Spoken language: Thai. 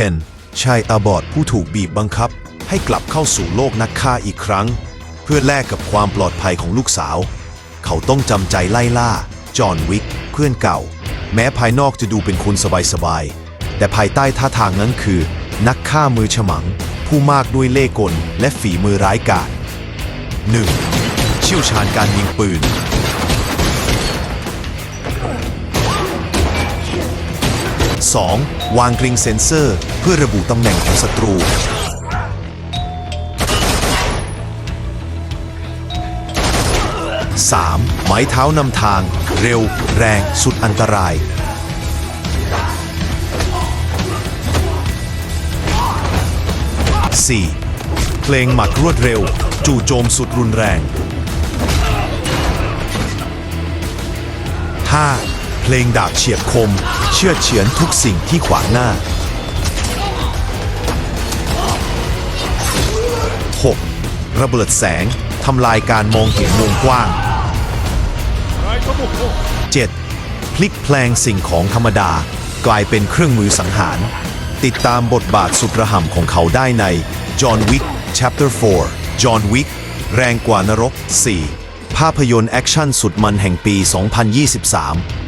คนชายตาบอดผู้ถูกบีบบังคับ ให้กลับเข้าสู่โลกนักฆ่าอีกครั้ง เพื่อแลกกับความปลอดภัยของลูกสาว เขาต้องจำใจไล่ล่า จอห์นวิก เพื่อนเก่า แม้ภายนอกจะดูเป็นคนสบายๆ แต่ภายใต้ท่าทางนั้นคือ นักฆ่ามือฉมัง ผู้มากด้วยเล่ห์กลและฝีมือร้ายกาจ 1. เชี่ยวชาญการยิงปืน 2. วางกริงเซนเซอร์ เพื่อระบุตำแหน่งของศัตรู 3. ไม้เท้านำทาง เร็ว แรง สุดอันตราย 4. เพลงหมัดรวดเร็ว จู่โจมสุดรุนแรง 5. เพลงดาบเฉียบคม เชื่อเฉือนทุกสิ่งที่ขวางหน้า 6. ระเบิดแสง ทำลายการมองเห็นวงกว้าง 7. พลิกแพลงสิ่งของธรรมดา กลายเป็นเครื่องมือสังหาร ติดตามบทบาทสุดระห่ำของเขาได้ใน John Wick Chapter 4 John Wick แรงกว่านรก 4 ภาพยนตร์แอคชั่นสุดมันแห่งปี 2023